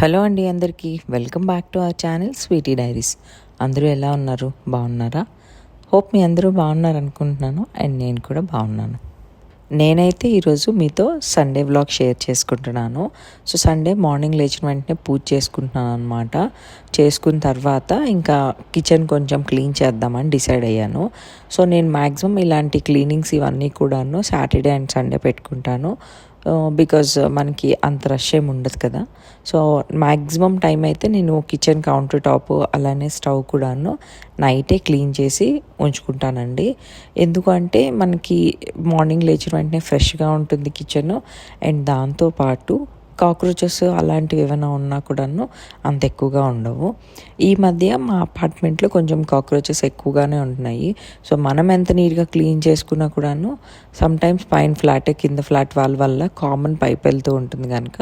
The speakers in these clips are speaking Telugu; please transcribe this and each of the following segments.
హలో అండి అందరికీ. Welcome back to our channel Sweety Diaries. అందరూ ఎలా ఉన్నారు? బాగున్నారా? హోప్ మీ అందరూ బాగున్నారు అనుకుంటున్నాను అండ్ నేను కూడా బాగున్నాను. నేనైతే ఈరోజు మీతో సండే వ్లాగ్ షేర్ చేసుకుంటున్నాను. సో సండే మార్నింగ్ లేచిన వెంటనే పూజ చేసుకుంటున్నాను అనమాట చేసుకున్న తర్వాత ఇంకా కిచెన్ కొంచెం క్లీన్ చేద్దామని డిసైడ్ అయ్యాను. సో నేను మ్యాక్సిమం ఇలాంటి క్లీనింగ్స్ ఇవన్నీ కూడాను సాటర్డే అండ్ సండే పెట్టుకుంటాను. బికాజ్ మనకి అంత రష్ ఏమి ఉండదు కదా. సో మ్యాక్సిమం టైం అయితే నేను కిచెన్ కౌంటర్ టాప్ అలానే స్టవ్ కూడాను నైటే క్లీన్ చేసి ఉంచుకుంటానండి. ఎందుకంటే మనకి మార్నింగ్ లేచిన వెంటనే ఫ్రెష్గా ఉంటుంది కిచెన్ అండ్ దాంతోపాటు కాక్రోచెస్ అలాంటివి ఏమైనా ఉన్నా కూడాను అంత ఎక్కువగా ఉండవు. ఈ మధ్య మా అపార్ట్మెంట్లో కొంచెం కాక్రోచెస్ ఎక్కువగానే ఉంటున్నాయి. సో మనం ఎంత నీట్గా క్లీన్ చేసుకున్నా కూడాను సమ్టైమ్స్ పైన ఫ్లాట్ కింద ఫ్లాట్ వాళ్ళ వల్ల కామన్ పైప్ వెళ్తూ ఉంటుంది కనుక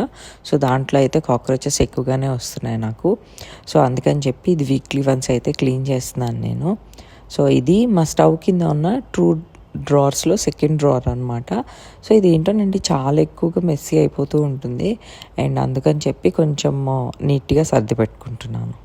సో దాంట్లో అయితే కాక్రోచెస్ ఎక్కువగానే వస్తున్నాయి నాకు. సో అందుకని చెప్పి ఇది వీక్లీ వన్స్ అయితే క్లీన్ చేస్తున్నాను నేను. సో ఇది మా స్టవ్ కింద ఉన్న ట్రూ డ్రార్స్లో సెకండ్ డ్రార్ అనమాట సో ఇది ఏంటోనండి చాలా ఎక్కువగా మెస్సీ అయిపోతూ ఉంటుంది. అండ్ అందుకని చెప్పి కొంచెం నీట్గా సర్ది పెట్టుకుంటున్నాను.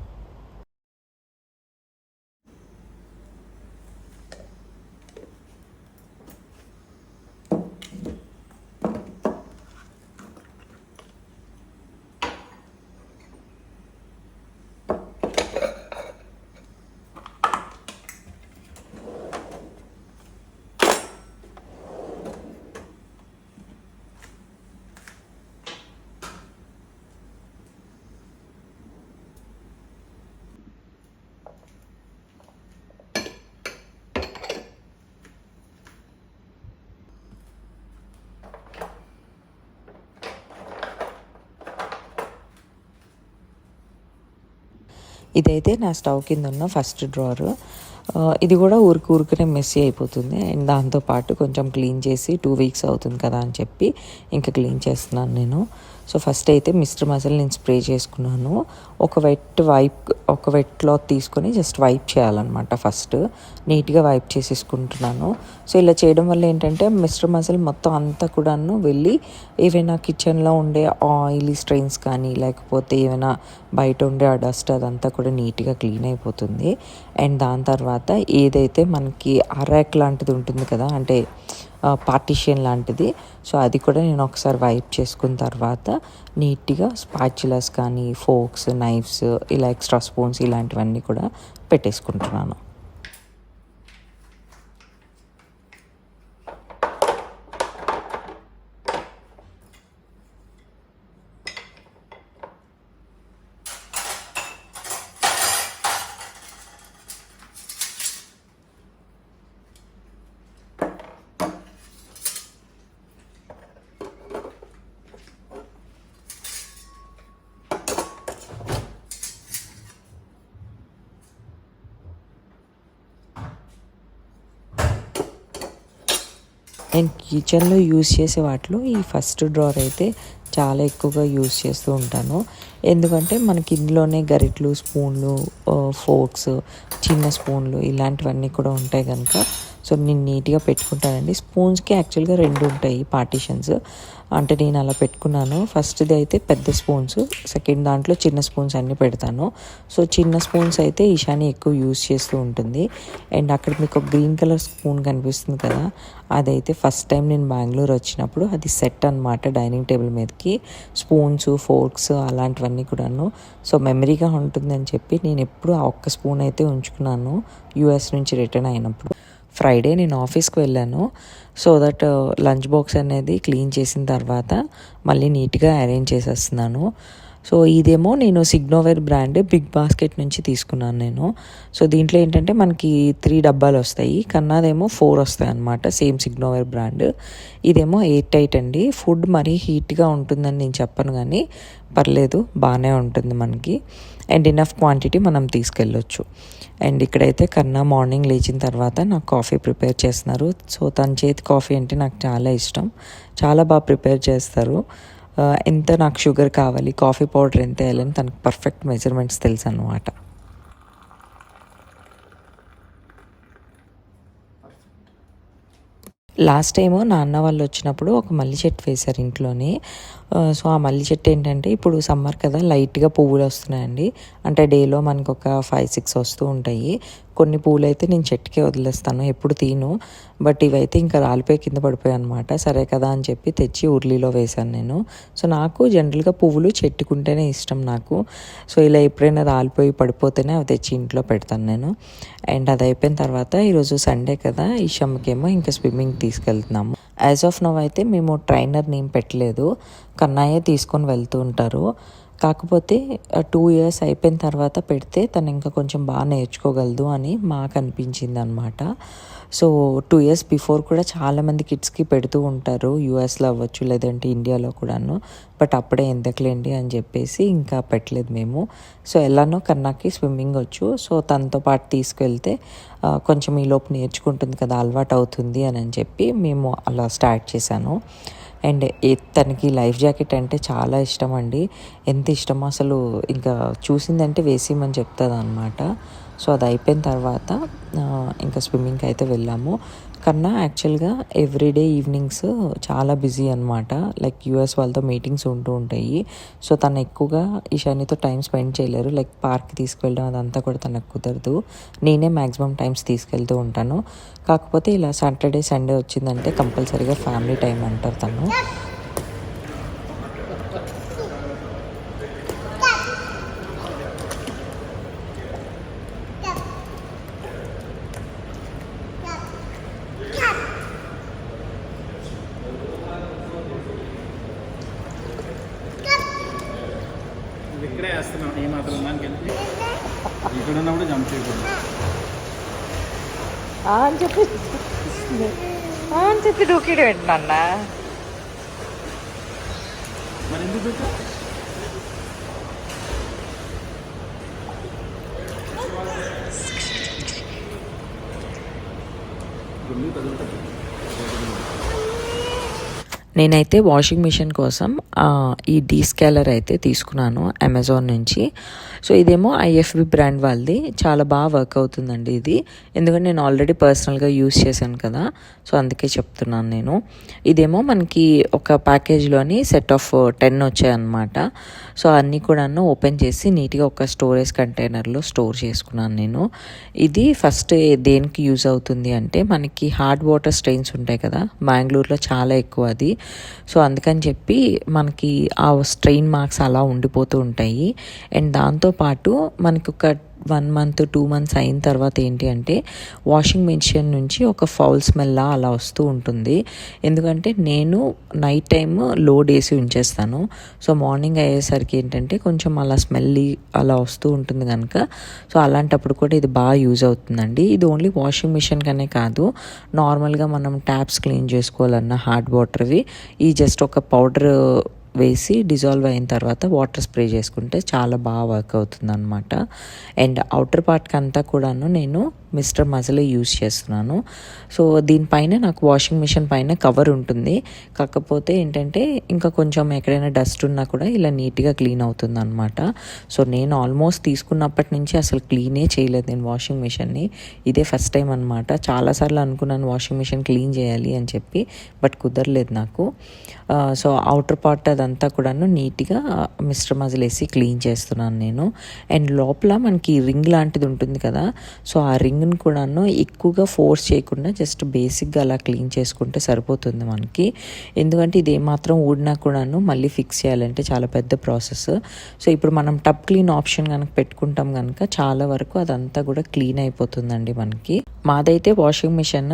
ఇదైతే నా స్టవ్ కింద ఉన్న ఫస్ట్ డ్రావర్ ఇది కూడా ఊరికి ఊరికనే మెస్సీ అయిపోతుంది. అండ్ దాంతోపాటు కొంచెం క్లీన్ చేసి టూ వీక్స్ అవుతుంది కదా అని చెప్పి ఇంకా క్లీన్ చేస్తున్నాను నేను. సో ఫస్ట్ అయితే మిస్టర్ మజల్ నేను స్ప్రే చేసుకున్నాను. ఒక వెట్ వైప్ ఒక వెట్ క్లాత్ తీసుకొని జస్ట్ వైప్ చేయాలన్నమాట ఫస్ట్. నీట్గా వైప్ చేసేసుకుంటున్నాను. సో ఇలా చేయడం వల్ల ఏంటంటే మిస్టర్ మజల్ మొత్తం అంతా కూడాను వెళ్ళి ఏవైనా కిచెన్లో ఉండే ఆయిలీ స్ట్రెయిన్స్ కానీ లేకపోతే ఏమైనా బయట ఉండే ఆ డస్ట్ అదంతా కూడా నీట్గా క్లీన్ అయిపోతుంది. అండ్ దాని తర్వాత ఏదైతే మనకి అరాక్ లాంటిది ఉంటుంది కదా అంటే పార్టిషన్ లాంటిది సో అది కూడా నేను ఒకసారి వైప్ చేసుకున్న తర్వాత నీట్గా స్పాచులస్ కానీ ఫోక్స్ నైఫ్స్ ఇలా ఎక్స్ట్రా స్పూన్స్ ఇలాంటివన్నీ కూడా పెట్టేసుకుంటున్నాను. నేను కిచెన్లో యూస్ చేసే వాటిలో ఈ ఫస్ట్ డ్రార్ అయితే చాలా ఎక్కువగా యూస్ చేస్తూ ఉంటాను. ఎందుకంటే మనకి ఇందులోనే గరిట్లు స్పూన్లు ఫోర్క్స్ చిన్న స్పూన్లు ఇలాంటివన్నీ కూడా ఉంటాయి కనుక సో నేను నీట్గా పెట్టుకుంటానండి. స్పూన్స్కి యాక్చువల్గా రెండు ఉంటాయి పార్టీషన్స్. అంటే నేను అలా పెట్టుకున్నాను. ఫస్ట్ది అయితే పెద్ద స్పూన్స్ సెకండ్ దాంట్లో చిన్న స్పూన్స్ అన్నీ పెడతాను. సో చిన్న స్పూన్స్ అయితే ఈశాని ఎక్కువ యూస్ చేస్తూ ఉంటుంది. అండ్ అక్కడ మీకు ఒక గ్రీన్ కలర్ స్పూన్ కనిపిస్తుంది కదా అదైతే ఫస్ట్ టైం నేను బెంగళూరు వచ్చినప్పుడు అది సెట్ అనమాట డైనింగ్ టేబుల్ మీదకి. స్పూన్స్ ఫోర్క్స్ అలాంటివన్నీ కూడాను. సో మెమరీగా ఉంటుందని చెప్పి నేను ఎప్పుడు ఆ ఒక్క స్పూన్ అయితే ఉంచుకున్నాను యూఎస్ నుంచి రిటర్న్ అయినప్పుడు. ఫ్రైడే నేను ఆఫీస్కి వెళ్ళాను. సో దట్ లంచ్ బాక్స్ అనేది క్లీన్ చేసిన తర్వాత మళ్ళీ నీట్గా అరేంజ్ చేసేస్తున్నాను. సో ఇదేమో నేను సిగ్నోవేర్ బ్రాండ్ బిగ్ బాస్కెట్ నుంచి తీసుకున్నాను నేను. సో దీంట్లో ఏంటంటే మనకి త్రీ డబ్బాలు వస్తాయి. కన్నాదేమో ఫోర్ వస్తాయి అనమాట సేమ్ సిగ్నోవేర్ బ్రాండ్ ఇదేమో ఎయిట్ టైట్ అండి. ఫుడ్ మరీ హీట్గా ఉంటుందని నేను చెప్పను కానీ పర్లేదు బాగానే ఉంటుంది మనకి. అండ్ ఇనఫ్ క్వాంటిటీ మనం తీసుకెళ్ళొచ్చు. అండ్ ఇక్కడైతే కన్నా మార్నింగ్ లేచిన తర్వాత నాకు కాఫీ ప్రిపేర్ చేస్తున్నారు. సో తన చేతి కాఫీ అంటే నాకు చాలా ఇష్టం. చాలా బాగా ప్రిపేర్ చేస్తారు. ఎంత నాకు షుగర్ కావాలి కాఫీ పౌడర్ ఎంత వేయాలని తనకు పర్ఫెక్ట్ మెజర్మెంట్స్ తెలుసు అనమాట లాస్ట్ టైము నాన్న వాళ్ళు వచ్చినప్పుడు ఒక మల్లి చెట్టు వేశారు ఇంట్లోనే. సో ఆ మల్లి చెట్టు ఏంటంటే ఇప్పుడు సమ్మర్ కదా లైట్గా పువ్వులు వస్తున్నాయండి. అంటే డేలో మనకు ఒక ఫైవ్ సిక్స్ వస్తూ ఉంటాయి. కొన్ని పూలు అయితే నేను చెట్టుకే వదిలేస్తాను ఎప్పుడు తీను. బట్ ఇవైతే ఇంకా రాలిపోయి కింద పడిపోయాయి అనమాట సరే కదా అని చెప్పి తెచ్చి ఉర్లీలో వేశాను నేను. సో నాకు జనరల్గా పువ్వులు చెట్టుకుంటేనే ఇష్టం నాకు. సో ఇలా ఎప్పుడైనా రాలిపోయి పడిపోతేనే అవి తెచ్చి ఇంట్లో పెడతాను నేను. అండ్ అది అయిపోయిన తర్వాత ఈరోజు సండే కదా ఈషమ్మకేమో ఇంకా స్విమ్మింగ్ తీసుకెళ్తున్నాము. యాజ్ ఆఫ్ నవ్ అయితే మేము ట్రైనర్ నేమ్ పెట్టలేదు. కన్నయ్య తీసుకొని వెళ్తూ ఉంటారు. కాకపోతే టూ ఇయర్స్ అయిపోయిన తర్వాత పెడితే తను ఇంకా కొంచెం బాగా నేర్చుకోగలదు అని మాకు అనిపించింది అనమాట సో టూ ఇయర్స్ బిఫోర్ కూడా చాలామంది కిడ్స్కి పెడుతూ ఉంటారు. యూఎస్లో అవ్వచ్చు లేదంటే ఇండియాలో కూడాను. బట్ అప్పుడే ఎందుకులేండి అని చెప్పేసి ఇంకా పెట్టలేదు మేము. సో ఎలానో కన్నాకి స్విమ్మింగ్ వచ్చు. సో తనతో పాటు తీసుకెళ్తే కొంచెం ఈ లోపు నేర్చుకుంటుంది కదా అలవాటు అవుతుంది అని అని చెప్పి మేము అలా స్టార్ట్ చేశాను. అండ్ తనకి లైఫ్ జాకెట్ అంటే చాలా ఇష్టం అండి. ఎంత ఇష్టం అసలు ఇంకా చూసిందంటే వేసేయమని చెప్తుంది అనమాట సో అది అయిపోయిన తర్వాత ఇంకా స్విమ్మింగ్కి అయితే వెళ్ళాము. కన్నా యాక్చువల్గా ఎవ్రీడే ఈవినింగ్స్ చాలా బిజీ అనమాట లైక్ యూఎస్ వాళ్ళతో మీటింగ్స్ ఉంటూ ఉంటాయి. సో తను ఎక్కువగా ఈశాన్యతో టైం స్పెండ్ చేయలేరు. లైక్ పార్క్కి తీసుకెళ్ళడం అదంతా కూడా తనకు కుదరదు. నేనే మ్యాక్సిమం టైమ్స్ తీసుకెళ్తూ ఉంటాను. కాకపోతే ఇలా సాటర్డే సండే వచ్చిందంటే కంపల్సరీగా ఫ్యామిలీ టైం అంటారు తను ఇది ఇక్కడే వేస్తున్నాం ఏమాత్రం దానికి వెళ్ళి ఇక్కడ ఉన్నప్పుడు జంప్ చేయకూడదు అని చెప్పి అని చెప్పి దూకిడు పెట్టినా మరి ఎందుకు పెట్టా గుండు కదులుతుంది నేనైతే వాషింగ్ మిషన్ కోసం ఈ డీ స్కేలర్ అయితే తీసుకున్నాను అమెజాన్ నుంచి. సో ఇదేమో ఐఎఫ్బి బ్రాండ్ వాళ్ళది. చాలా బాగా వర్క్ అవుతుందండి ఇది. ఎందుకంటే నేను ఆల్రెడీ పర్సనల్గా యూస్ చేశాను కదా. సో అందుకే చెప్తున్నాను నేను. ఇదేమో మనకి ఒక ప్యాకేజ్లోని సెట్ ఆఫ్ టెన్ వచ్చాయన్నమాట. సో అన్నీ కూడాను ఓపెన్ చేసి నీట్గా ఒక స్టోరేజ్ కంటైనర్లో స్టోర్ చేసుకున్నాను నేను. ఇది ఫస్ట్ దేనికి యూజ్ అవుతుంది అంటే మనకి హార్డ్ వాటర్ స్ట్రెయిన్స్ ఉంటాయి కదా. బెంగళూరులో చాలా ఎక్కువ అది. సో అందుకని చెప్పి మనకి ఆ స్ట్రెయిన్ మార్క్స్ అలా ఉండిపోతూ ఉంటాయి. అండ్ దాంతోపాటు మనకి ఒక వన్ మంత్ టూ మంత్స్ అయిన తర్వాత ఏంటి అంటే వాషింగ్ మిషన్ నుంచి ఒక ఫౌల్ స్మెల్ అలా వస్తూ ఉంటుంది. ఎందుకంటే నేను నైట్ టైం లోడ్ వేసి ఉంచేస్తాను. సో మార్నింగ్ అయ్యేసరికి ఏంటంటే కొంచెం అలా స్మెల్లీ అలా వస్తూ ఉంటుంది కనుక సో అలాంటప్పుడు కూడా ఇది బాగా యూజ్ అవుతుందండి. ఇది ఓన్లీ వాషింగ్ మిషన్ కనే కాదు. నార్మల్గా మనం ట్యాప్స్ క్లీన్ చేసుకోవాలన్న హార్డ్ వాటర్వి ఈ జస్ట్ ఒక పౌడర్ వేసి డిజాల్వ్ అయిన తర్వాత వాటర్ స్ప్రే చేసుకుంటే చాలా బాగా వర్క్ అవుతుంది అనమాట అండ్ అవుటర్ పార్ట్కి అంతా కూడాను నేను మిస్టర్ మజలే యూస్ చేస్తున్నాను. సో దీనిపైన నాకు వాషింగ్ మిషన్ పైన కవర్ ఉంటుంది. కాకపోతే ఏంటంటే ఇంకా కొంచెం ఎక్కడైనా డస్ట్ ఉన్నా కూడా ఇలా నీట్గా క్లీన్ అవుతుంది అనమాట సో నేను ఆల్మోస్ట్ తీసుకున్నప్పటి నుంచి అసలు క్లీనే చేయలేదు నేను వాషింగ్ మిషన్ని. ఇదే ఫస్ట్ టైం అనమాట చాలాసార్లు అనుకున్నాను వాషింగ్ మిషన్ క్లీన్ చేయాలి అని చెప్పి బట్ కుదరలేదు నాకు. సో అవుటర్ పార్ట్ అదంతా కూడాను నీట్గా మిస్టర్ మజిల్ వేసి క్లీన్ చేస్తున్నాను నేను. అండ్ లోపల మనకి రింగ్ లాంటిది ఉంటుంది కదా సో ఆ రింగ్ రింగ్ని కూడాను ఎక్కువగా ఫోర్స్ చేయకుండా జస్ట్ బేసిక్గా అలా క్లీన్ చేసుకుంటే సరిపోతుంది మనకి. ఎందుకంటే ఇది ఏమాత్రం ఊడినా కూడాను మళ్ళీ ఫిక్స్ చేయాలంటే చాలా పెద్ద ప్రాసెస్. సో ఇప్పుడు మనం టబ్ క్లీన్ ఆప్షన్ కనుక పెట్టుకుంటాం కనుక చాలా వరకు అదంతా కూడా క్లీన్ అయిపోతుందండి మనకి. మాదైతే washing machine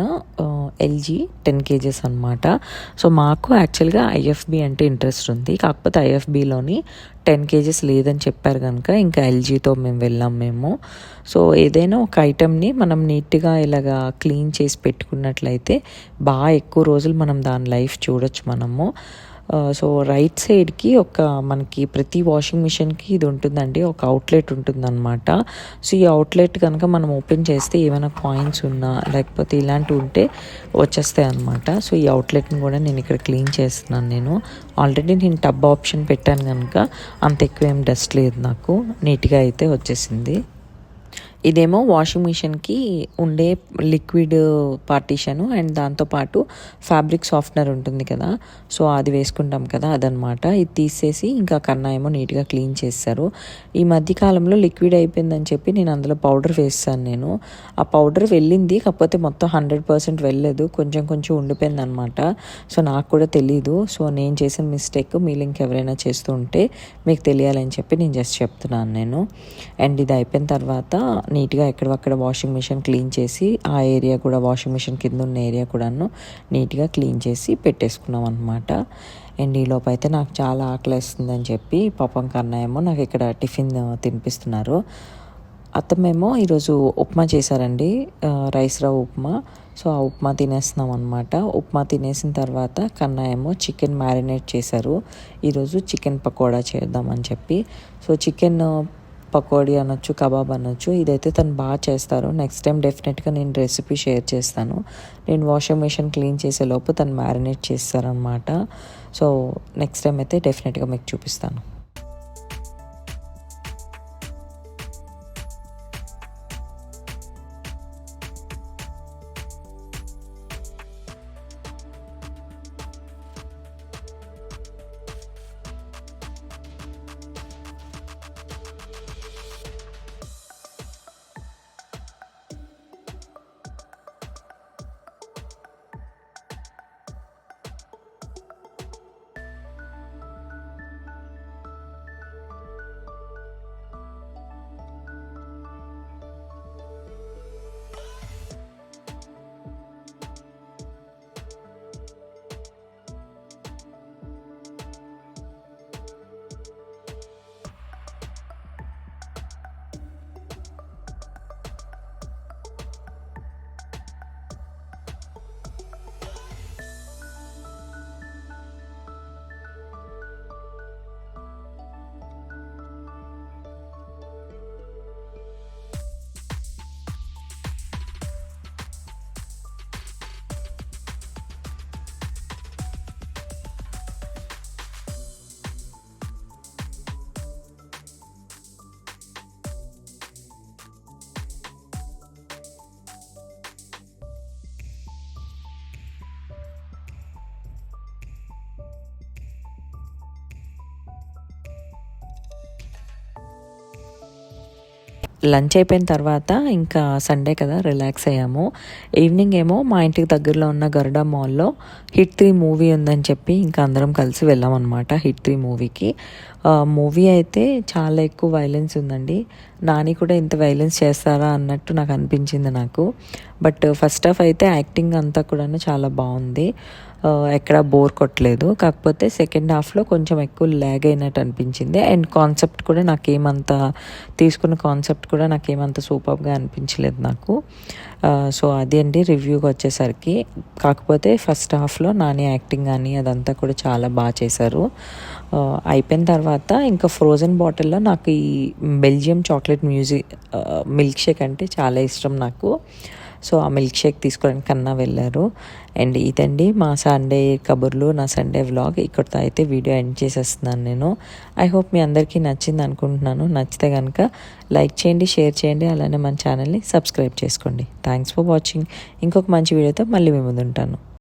LG ten kgs అనమాట సో మాకు యాక్చువల్గా ఐఎఫ్బి అంటే ఇంట్రెస్ట్ ఉంది. కాకపోతే ఐఎఫ్బిలోని టెన్ కేజెస్ లేదని చెప్పారు కనుక ఇంకా ఎల్జీతో మేము వెళ్ళాం మేము. సో ఏదైనా ఒక ఐటెంని మనం నీట్గా ఇలాగా క్లీన్ చేసి పెట్టుకున్నట్లయితే బాగా ఎక్కువ రోజులు మనం దాని లైఫ్ చూడొచ్చు మనము. సో రైట్ సైడ్కి ఒక మనకి ప్రతి వాషింగ్ మిషన్కి ఇది ఉంటుందండి ఒక అవుట్లెట్ ఉంటుందన్నమాట. సో ఈ అవుట్లెట్ కనుక మనం ఓపెన్ చేస్తే ఏమైనా కాయిన్స్ ఉన్నా లేకపోతే ఇలాంటివి ఉంటే వచ్చేస్తాయి అనమాట సో ఈ అవుట్లెట్ని కూడా నేను ఇక్కడ క్లీన్ చేస్తున్నాను నేను. ఆల్రెడీ నేను టబ్ ఆప్షన్ పెట్టాను కనుక అంత ఎక్కువ ఏం డస్ట్ లేదు నాకు. నీట్గా అయితే వచ్చేసింది. ఇదేమో వాషింగ్ మిషన్కి ఉండే లిక్విడ్ పార్టీషను అండ్ దాంతోపాటు ఫ్యాబ్రిక్ సాఫ్ట్నర్ ఉంటుంది కదా. సో అది వేసుకుంటాం కదా అదనమాట ఇది తీసేసి ఇంకా కన్నా ఏమో నీట్గా క్లీన్ చేస్తారు. ఈ మధ్యకాలంలో లిక్విడ్ అయిపోయిందని చెప్పి నేను అందులో పౌడర్ వేస్తాను నేను. ఆ పౌడర్ వెళ్ళింది కాకపోతే మొత్తం హండ్రెడ్ పర్సెంట్ వెళ్ళలేదు కొంచెం కొంచెం ఉండిపోయింది అనమాట సో నాకు కూడా తెలీదు. సో నేను చేసిన మిస్టేక్ మీరు ఇంకెవరైనా చేస్తూ ఉంటే మీకు తెలియాలని చెప్పి నేను జస్ట్ చెప్తున్నాను నేను. అండ్ ఇది అయిపోయిన తర్వాత నీట్గా ఎక్కడక్కడ వాషింగ్ మిషన్ క్లీన్ చేసి ఆ ఏరియా కూడా వాషింగ్ మిషన్ కింద ఉన్న ఏరియా కూడాను నీట్గా క్లీన్ చేసి పెట్టేసుకున్నాం అనమాట అండ్ ఈలోపు అయితే నాకు చాలా ఆకలిస్తుందని చెప్పి పాపం కన్నా ఏమో నాకు ఇక్కడ టిఫిన్ తినిపిస్తున్నారు. అత్తమేమో ఈరోజు ఉప్మా చేశారండి రైస్ రవ్వ ఉప్మా. సో ఆ ఉప్మా తినేస్తున్నాం అనమాట ఉప్మా తినేసిన తర్వాత కన్నా ఏమో చికెన్ మ్యారినేట్ చేశారు. ఈరోజు చికెన్ పకోడా చేద్దామని చెప్పి. సో చికెన్ పకోడీ అనొచ్చు కబాబ్ అనొచ్చు ఇదైతే తను బాగా చేస్తారు. నెక్స్ట్ టైం డెఫినెట్గా నేను రెసిపీ షేర్ చేస్తాను. నేను వాషింగ్ మిషన్ క్లీన్ చేసే లోపు తను మ్యారినేట్ చేస్తారనమాట సో నెక్స్ట్ టైం అయితే డెఫినెట్గా మీకు చూపిస్తాను. లంచ్ అయిపోయిన తర్వాత ఇంకా సండే కదా రిలాక్స్ అయ్యాము. ఈవినింగ్ ఏమో మా ఇంటికి దగ్గరలో ఉన్న గరుడా మాల్లో హిట్ త్రీ మూవీ ఉందని చెప్పి ఇంకా అందరం కలిసి వెళ్ళామన్నమాట హిట్ త్రీ మూవీకి. మూవీ అయితే చాలా ఎక్కువ వైలెన్స్ ఉందండి. నాని కూడా ఇంత వైలెన్స్ చేస్తారా అన్నట్టు నాకు అనిపించింది నాకు. బట్ ఫస్ట్ హాఫ్ అయితే యాక్టింగ్ అంతా కూడా చాలా బాగుంది. ఎక్కడ బోర్ కొట్టలేదు. కాకపోతే సెకండ్ హాఫ్లో కొంచెం ఎక్కువ ల్యాగ్ అయినట్టు అనిపించింది. అండ్ కాన్సెప్ట్ కూడా నాకేమంత తీసుకున్న కాన్సెప్ట్ కూడా నాకేమంత సూపర్గా అనిపించలేదు నాకు. సో అది అండి రివ్యూకి వచ్చేసరికి. కాకపోతే ఫస్ట్ హాఫ్లో నాని యాక్టింగ్ కానీ అదంతా కూడా చాలా బాగా చేశారు. అయిపోయిన తర్వాత ఇంకా ఫ్రోజన్ బాటిల్లో నాకు ఈ Belgium chocolate music milk shake అంటే చాలా ఇష్టం నాకు. సో ఆ మిల్క్ షేక్ తీసుకోవడానికి కన్నా వెళ్ళారు. అండ్ ఇదండి మా సండే కబుర్లు నా సండే వ్లాగ్ ఇక్కడితో అయితే వీడియో ఎండ్ చేసేస్తున్నాను నేను. ఐ హోప్ మీ అందరికీ నచ్చింది అనుకుంటున్నాను. నచ్చితే కనుక లైక్ చేయండి షేర్ చేయండి. అలానే మన ఛానల్ని సబ్స్క్రైబ్ చేసుకోండి. థ్యాంక్స్ ఫర్ వాచింగ్ ఇంకొక మంచి వీడియోతో మళ్ళీ మేము ఉంటాను.